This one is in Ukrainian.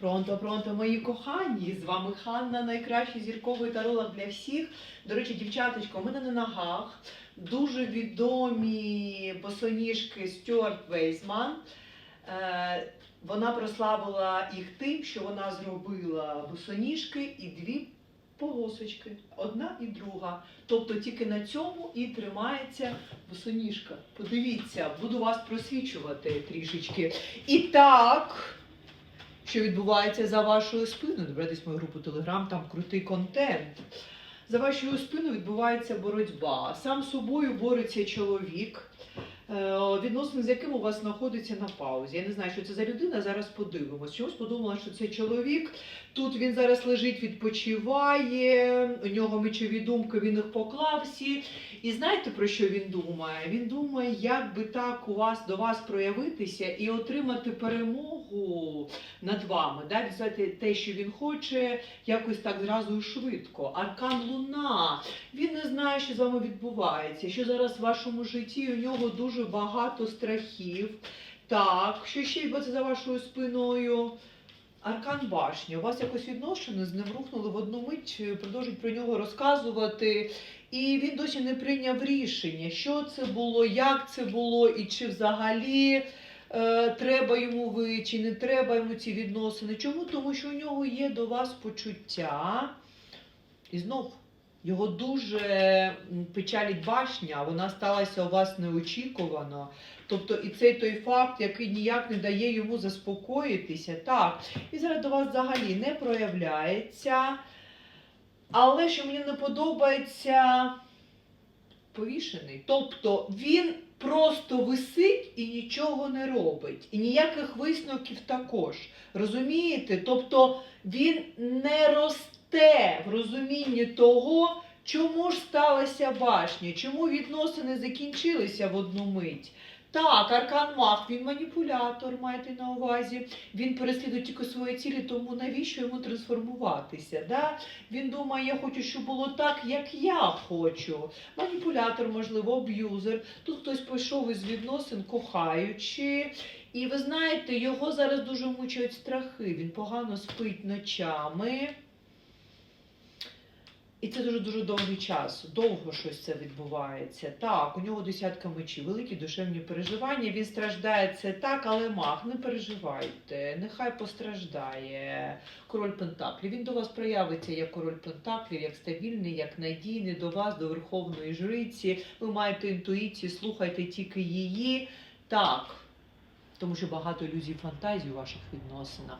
Пронто, пронто, мої кохані! З вами Ханна, найкращий зірковий таролог для всіх. До речі, дівчаточко, у мене на ногах дуже відомі босоніжки Стюарт Вейсман. Е, Вона прославила їх тим, що вона зробила босоніжки і дві полосочки, одна і друга. Тобто тільки на цьому і тримається босоніжка. Подивіться, буду вас просвічувати трішечки. І так, що відбувається за вашою спиною. Добратись мою групу Телеграм, там крутий контент. За вашою спиною відбувається боротьба. Сам собою бореться чоловік, е, відносини з яким у вас знаходиться на паузі. Я не знаю, що це за людина. Зараз подивимось. Чомусь подумала, що це чоловік. Тут він зараз лежить, відпочиває. У нього мечові думки, він їх поклав всі. І знаєте про що він думає? Він думає, як би так у вас до вас проявитися і отримати перемогу над вами. Да? Взяти те, що він хоче, якось так зразу і швидко. Аркан Луна. Він не знає, що з вами відбувається, що зараз в вашому житті у нього дуже багато страхів. Так, що ще це за вашою спиною? Аркан башні. У вас якось відношення з ним рухнули в одну мить, продовжують про нього розказувати. І він досі не прийняв рішення, що це було, як це було, і чи взагалі е, треба йому ви, чи не треба йому ці відносини. Чому? Тому що у нього є до вас почуття. І знов його дуже печалить башня, вона сталася у вас неочікувано. Тобто, і цей той факт, який ніяк не дає йому заспокоїтися, так, і зараз до вас взагалі не проявляється. Але що мені не подобається, повішений. Тобто він просто висить і нічого не робить. І ніяких висновків також. Розумієте? Тобто він не росте в розумінні того, чому ж сталася башня, чому відносини закінчилися в одну мить. Так, Аркан Мах, він маніпулятор, маєте на увазі. Він переслідує тільки свої цілі, тому навіщо йому трансформуватися? Да? Він думає, я хочу, щоб було так, як я хочу. Маніпулятор, можливо, аб'юзер. Тут хтось пішов із відносин, кохаючи. І ви знаєте, його зараз дуже мучають страхи. Він погано спить ночами. І це дуже дуже довгий час. Довго щось це відбувається. Так, у нього десятка мечів, великі душевні переживання. Він страждає це так, але мах, не переживайте, нехай постраждає. Король Пентаклів. Він до вас проявиться як король Пентаклів, як стабільний, як надійний до вас, до верховної жриці. Ви маєте інтуїцію, слухайте тільки її. Так, тому що багато ілюзій фантазій у ваших відносинах.